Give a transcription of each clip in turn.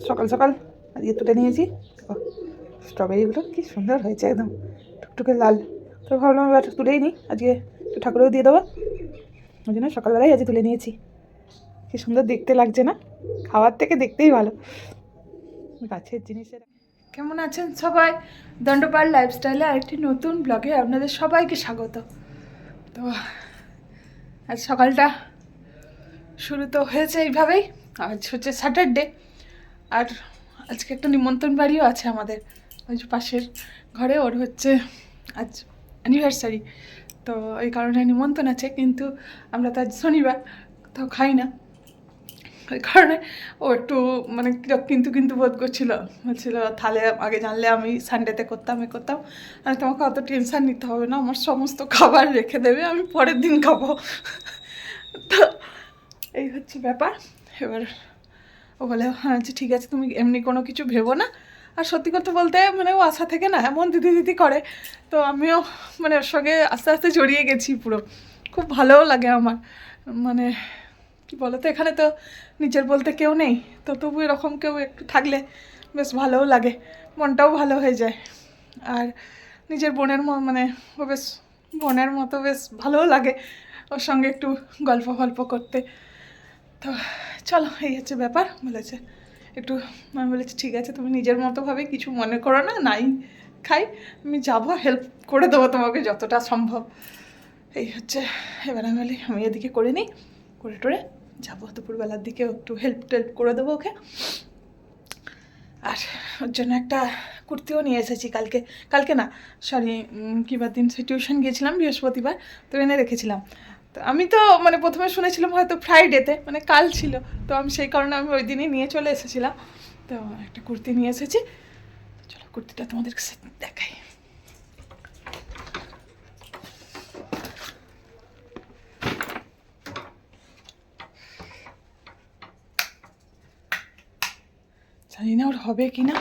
সকাল সকাল, আজকে তুলে নিয়েছি। স্ট্রবেরিগুলো কি সুন্দর হয়েছে একদম, টুকটুকে লাল। তো ভাবলাম এবার তুলেই নিই আজকে একটু ঠাকুরেও দিয়ে দেবো। ওই জন্য সকালবেলায় আজকে তুলে নিয়েছি। কি সুন্দর দেখতে লাগছে না? খাওয়ার থেকে দেখতেই ভালো। গাছের জিনিসের কেমন আছেন সবাই? দণ্ডপাল লাইফস্টাইলে আরেকটি নতুন ব্লগে আপনাদের সবাইকে স্বাগত। তো, আজ সকালটা শুরু তো হয়েছে এইভাবেই। আজ হচ্ছে স্যাটারডে আর আজকে একটা নিমন্ত্রণ বাড়িও আছে আমাদের। ওই যে পাশের ঘরে, ওর হচ্ছে আজ অ্যানিভার্সারি তো এই কারণে নিমন্ত্রণ আছে, কিন্তু আমরা তো আজ শনিবার তো খাই না। ওই কারণে ও একটু মানে কিন্তু কিন্তু বোধ করছিল। বলছিল, তাহলে আগে জানলে আমি সানডেতে করতাম, এ করতাম। আমি তোমাকে অত টেনশান নিতে হবে না, আমার সমস্ত খাবার রেখে দেবে, আমি পরের দিন খাব। তো এই হচ্ছে ব্যাপার। এবার ও বলে হ্যাঁ আচ্ছা ঠিক আছে, তুমি এমনি কোনো কিছু ভেবো না। আর সত্যি কথা বলতে মানে ও আশা থেকে না, এমন দিদি দিদি করে। তো আমিও মানে ওর সঙ্গে আস্তে আস্তে জড়িয়ে গেছি পুরো। খুব ভালোও লাগে আমার। মানে কি বলো তো এখানে তো নিজের বলতে কেউ নেই। তো তবু এরকম কেউ একটু থাকলে বেশ ভালোও লাগে, মনটাও ভালো হয়ে যায়। আর নিজের বোনের মানে ও বেশ, বোনের মতো বেশ ভালোও লাগে ওর সঙ্গে একটু গল্প গল্প করতে। তো চলো, এই হচ্ছে ব্যাপার। বলেছে, একটু, আমি বলেছি, ঠিক আছে, তুমি নিজের মতোভাবে কিছু মনে করো না, নাই খাই, আমি যাব হেল্প করে দেবো তোমাকে যতটা সম্ভব। এই হচ্ছে, এবার আমি বলি, আমি এদিকে করে নিই, করে টোরে যাব দুপুরবেলার দিকে, একটু হেল্প টেল্প করে দেবো ওকে। আর ওর জন্য একটা কুর্তিও নিয়ে এসেছি কালকে। কালকে না সরি কিবার দিন সে টিউশন গিয়েছিলাম বৃহস্পতিবার, তো এনে রেখেছিলাম। আমি তো মানে প্রথমে শুনেছিলাম হয়তো ফ্রাইডেতে মানে কাল ছিল। তো আমি সেই কারণে আমি ওই দিনই নিয়ে চলে এসেছিলাম। তো একটা কুর্তি নিয়ে এসেছি। চলো, কুর্তিটা তোমাদের কাছে দেখাই। জানি না ওর হবে কি না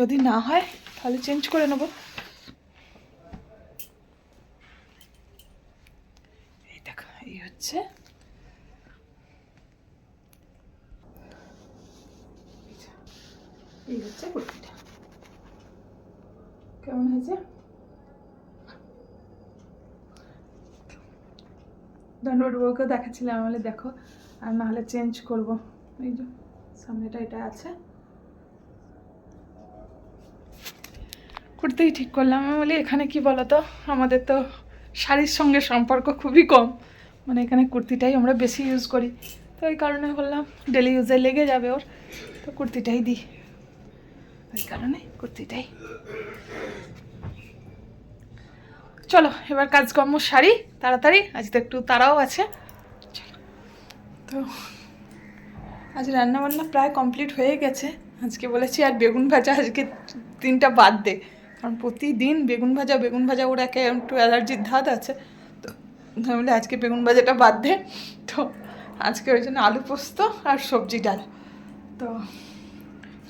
যদি না হয়, তাহলে চেঞ্জ করে নেব এই দেখো এই হচ্ছে? এই হচ্ছে কুর্তিটা। কেমন হয়েছে? দেখাচ্ছিলাম দেখো, আর নাহলে চেঞ্জ করব। এই যে, সামনেটা এটা আছে। কুর্তেই ঠিক করলাম। আমি বলি, এখানে কি বলতো? আমাদের তো শাড়ির সঙ্গে সম্পর্ক খুবই কম। মানে এখানে কুর্তিটাই আমরা বেশি ইউজ করি। তো এই কারণে বললাম ডেলি ইউজে লেগে যাবে ওর। তো কুর্তিটাই দিই। ওই কারণে কুর্তিটাই। চলো, এবার কাজকর্ম সারি, তাড়াতাড়ি। আজ তো একটু তারাও আছে। তো আজ রান্নাবান্না প্রায় কমপ্লিট হয়ে গেছে। আজকে বলেছি আর বেগুন ভাজা আজকে তিনটা বাদ দে। কারণ প্রতিদিন বেগুন ভাজা বেগুন ভাজা, ওর একে একটু অ্যালার্জির ধাত আছে। বলি আজকে বেগুন ভাজাটা বাদ দে। তো আজকে ওই জন্য আলু পোস্ত আর সবজি ডাল। তো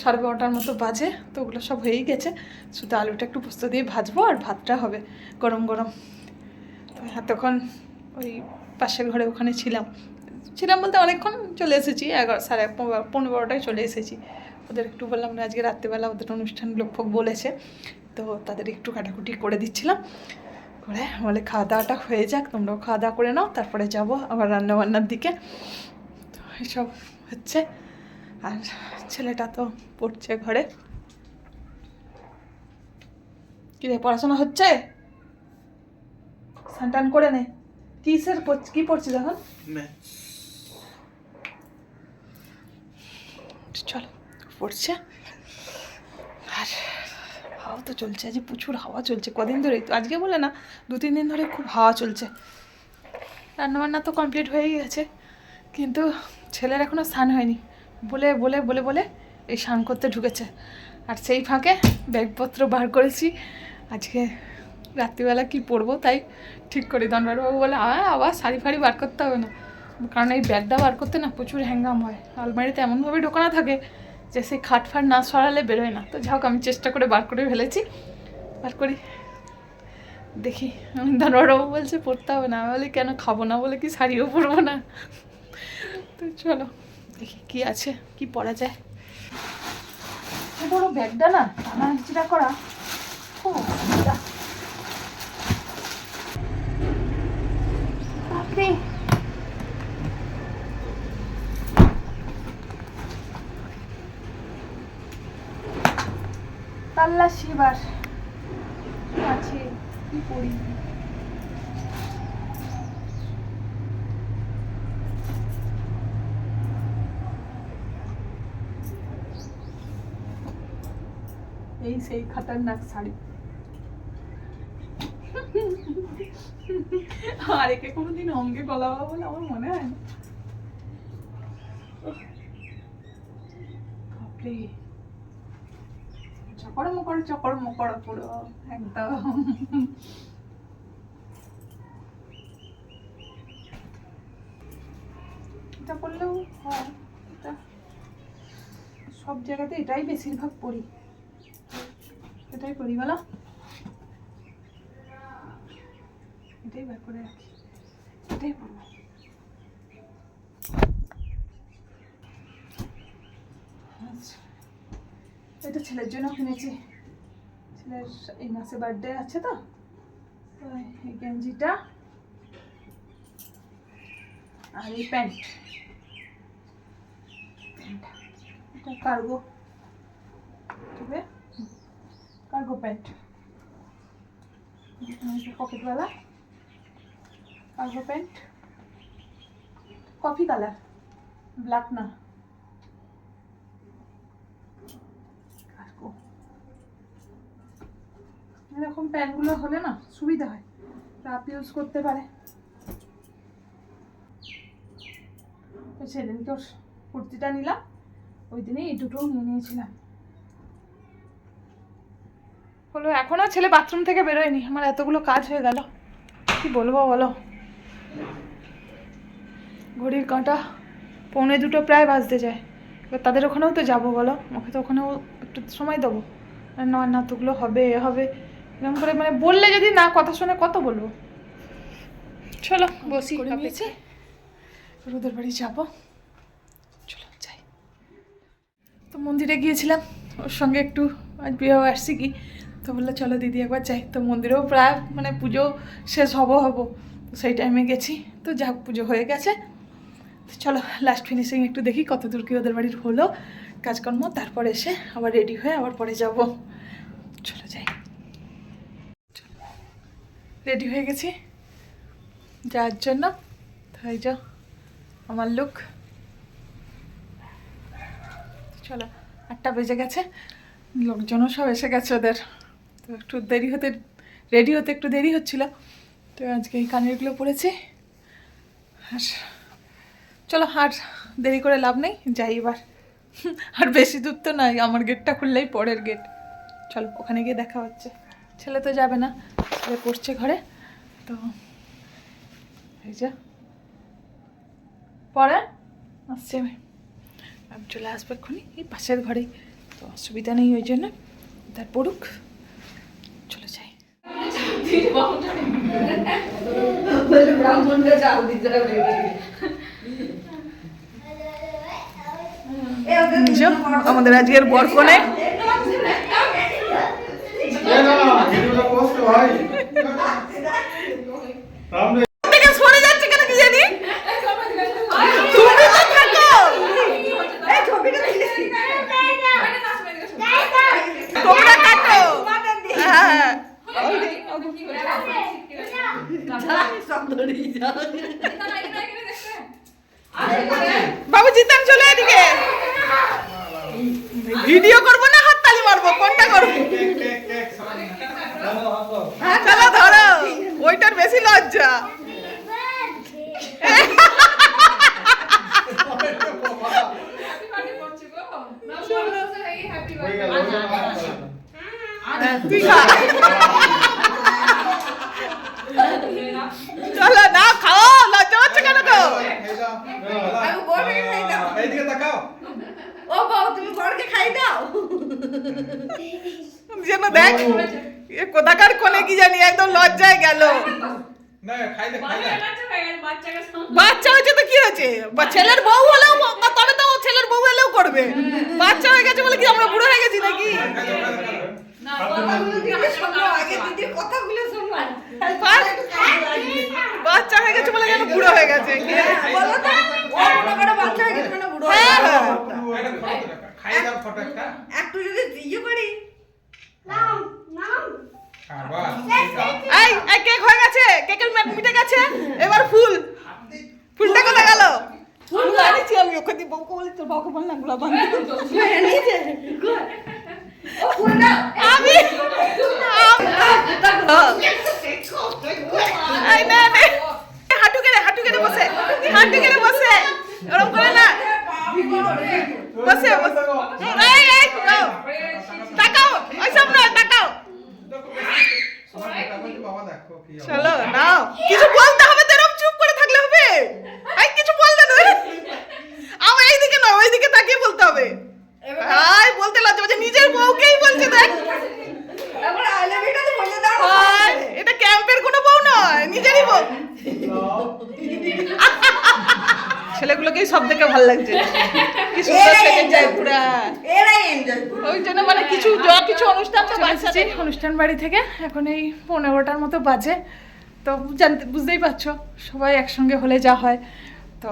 সাড়ে বারোটার মতো বাজে, তো ওগুলো সব হয়েই গেছে। শুধু আলুটা একটু পোস্ত দিয়ে ভাজবো আর ভাতটা হবে গরম গরম। তো এতক্ষণ ওই পাশের ঘরে ওখানে ছিলাম। ছিলাম বলতে অনেকক্ষণ চলে এসেছি, এগারো সাড়ে পনেরো বারোটায় চলে এসেছি। ওদের একটু বললাম না, আজকে রাত্রিবেলা ওদের অনুষ্ঠান লোকফোক বলেছে। তো তাদের একটু কাটাকুটি করে দিচ্ছিলাম। করে বলে খাওয়া দাওয়াটা হয়ে যাক তোমরাও খাওয়া দাওয়া করে নাও তারপরে যাব আবার রান্নাবান্নার দিকে। তো এসব হচ্ছে। আর ছেলেটা তো পড়ছে ঘরে। কি রে পড়াশোনা হচ্ছে? স্নান করে নে। কিসের কি পড়ছিস এখন? চলো পড়ছে। আর হাওয়া তো চলছে আজ প্রচুর হাওয়া চলছে। কদিন ধরেই তো আজকে বলে না, দু, তিন দিন ধরে খুব হাওয়া চলছে। রান্নাবান্না তো কমপ্লিট হয়েই গেছে, কিন্তু ছেলের এখনও স্নান হয়নি। বলে বলে বলে বলে এই স্নান করতে ঢুকেছে। আর সেই ফাঁকে ব্যাগপত্র বার করেছি। আজকে রাত্রিবেলা কি পরবো তাই ঠিক করি। দনবারবাবু বলে আবার শাড়ি ফাড়ি বার করতে হবে না। কারণ এই ব্যাগটা বার করতে না প্রচুর হ্যাঙ্গাম হয়। আলমারিতে এমনভাবে ঢোকানো থাকে যে সেই খাট ফাট না সরালে বেরোয় না। তো যাই আমি চেষ্টা করে বার করে ফেলেছি। বার করি। দেখি ধনবারবাবু বলছে, পড়তে হবে না। বলি, কেন? খাব না বলে কি শাড়িও পরবো না? তো চলো, দেখি কি আছে, কি পরা যায়। বড় ব্যাগটা না টানা করা। খুব অসুবিধা বাপরে তাল্লাশি এবার কি আছে, কি করি? এই সেই খাতারনাক শাড়ি। আর একে কোনোদিন অঙ্গে গলাবো বলে আমার মনে হয় না। চকর মকর পুরো, একদম। এটা করলেও হয়, এটা সব জায়গাতে এটাই বেশিরভাগ পড়ি। এটাই পড়ি, বলো? এটাই বার করে এটাই পড়ব আচ্ছা এটা ছেলের জন্য কিনেছি। ছেলের এই মাসে বার্থডে আছে তো। এই গেঞ্জিটা। আর এই প্যান্ট। এটা cargo. Cargo pant. পকেটওয়ালা। Cargo pant. Coffee colour. Black না কার্গো এরকম প্যান্টগুলো হলে না সুবিধা হয়। রাপ ইউজ করতে পারে। তো সেদিনকে ওর কুর্তিটা নিলাম, ওই দিনে এই দুটোও নিয়ে নিয়েছিলাম। হলো এখনও ছেলে বাথরুম থেকে বেরোয়নি, আমার এতগুলো কাজ হয়ে গেল। কি বলব বলো? ঘড়ির কাঁটা পৌনে দুটো প্রায় বাজতে যায়। এবার তাদের ওখানেও তো যাব বলো? ওকে তো ওখানেও একটু সময় দেবো। না না তোগুলো হবে, এ হবে। এরকম করে মানে বললে যদি না কথা শুনে কত বলব? চলো বসি নিয়েছি? রোদের বাড়ি যাব। চলো যাই। তো মন্দিরে গিয়েছিলাম ওর সঙ্গে একটু আজ বিয়ে আসছি কি? তো বলল চলো দিদি একবার যাই। তো মন্দিরেও প্রায় মানে পুজো শেষ হব হব তো সেই টাইমে গেছি। তো যাক পুজো হয়ে গেছে। তো চলো লাস্ট ফিনিশিং একটু দেখি কত দূর কি ওদের বাড়ির হলো। কাজকর্ম তারপর এসে আবার রেডি হয়ে আবার পরে যাব। চলো যাই। রেডি হয়ে গেছি। যাওয়ার জন্য, তাই যা আমার লুক চলো আটটা বেজে গেছে। লোকজনও সব এসে গেছে ওদের। তো একটু দেরি হতে রেডি হতে একটু দেরি হচ্ছিল। তো আজকে এই কানেরগুলো পরেছি। আর চলো, আর দেরি করে লাভ নেই, যাই এবার। আর বেশি দূর তো নয়, আমার গেটটা খুললেই পরের গেট চলো, ওখানে গিয়ে দেখা হচ্ছে। ছেলে তো যাবে না। ছেলে পড়ছে ঘরে, তো এই যে। পরে আসছে। আমি আমি চলে আসব এক্ষুনি, এই পাশের ঘরেই, তো অসুবিধা নেই ওই জন্য, তার পড়ুক, চলে যাই। আমাদের আজকের বর কোনে থেকে সরে যাচ্ছে কেন কি জানি তুমি তো থাকো তোমরা কাটো হ্যাঁ বাবু জিতান চলে এদিকে। ভিডিও করব না হাততালি মারবো? কোনটা করব চলো ধরো ওইটার বেশি লজ্জা। হ্যাঁ, তুই খা। এ কোথাকার কোলে কি জানি একদম লজ্জায় গেল। বাচ্চা হয়েছে তো কি হয়েছে? ছেলের বউ হলেও তবে তো ছেলের বউ হলেও করবে। বাচ্চা হয়ে গেছে বলে কি আমরা বুড়ো হয়ে গেছি নাকি? বাচ্চা হয়ে গেছে বলে কেন বুড়ো হয়ে গেছে? বাচ্চা হয়ে গেছে বুড়ো হ্যাঁ হ্যাঁ এই এই। তাকাও, ওইসব নয়, তাকাও। চলো, নাও। কিছু বলতে হবে তো, এরকম চুপ করে থাকলে হবে। এই কিছু বলতে নয় আমার এইদিকে নয়, ওইদিকে তাকিয়ে বলতে হবে। হাই বলতে লজ্জা পাচ্ছে। নিজের বউকেই বলছে, দেখ। আই এটা ক্যাম্পের কোনো বউ নয়, নিজেরই বউ। ছেলেগুলোকেই সব দেখে ভালো লাগছে। কি সুন্দর এরাই যায় পুরা। এরাই এনজয় ওই জন্য মানে কিছু যা কিছু অনুষ্ঠান তো অনুষ্ঠান বাড়ি থেকে। এখন এই পনেরোটার মতো বাজে। তো জানতে বুঝতেই পারছ সবাই একসঙ্গে হলে যা হয়। তো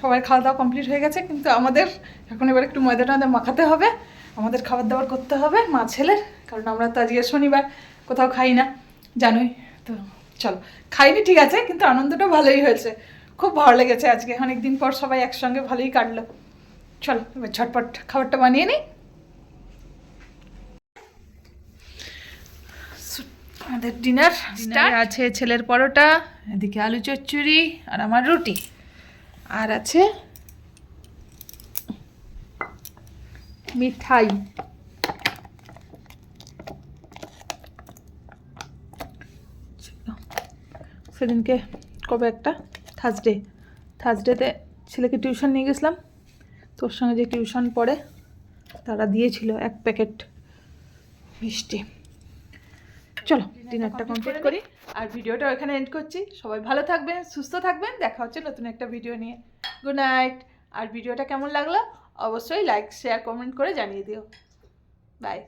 সবাই খাওয়া দাওয়া কমপ্লিট হয়ে গেছে কিন্তু আমাদের এখন এবার একটু ময়দা টয়দা মাখাতে হবে। আমাদের খাবার দাবার করতে হবে মা ছেলের কারণ আমরা তো আজকে শনিবার কোথাও খাই না। জানোই তো চলো। খাইনি ঠিক আছে কিন্তু আনন্দটা ভালোই হয়েছে। খুব ভালো লেগেছে আজকে। অনেক দিন পর সবাই একসঙ্গে ভালোই কাটলো। চলো এবার ঝটপট খাবারটা বানিয়ে নিই। আমাদের ডিনার ডিনার আছে ছেলের পরোটা এদিকে আলু চচ্চড়ি আর আমার রুটি। আর আছে মিঠাই। সেদিনকে কবে একটা? থার্সডে থার্সডেতে ছেলেকে টিউশন নিয়ে গেছিলাম। তোর সঙ্গে যে টিউশন পড়ে তারা দিয়েছিল এক প্যাকেট মিষ্টি। চলো ডিনারটা কমপ্লিট করি আর ভিডিওটা এখানে এন্ড করছি। সবাই ভালো থাকবেন সুস্থ থাকবেন। দেখা হচ্ছে নতুন একটা ভিডিও নিয়ে। গুড নাইট আর ভিডিওটা কেমন লাগল? অবশ্যই লাইক শেয়ার কমেন্ট করে জানিয়ে দিও। বাই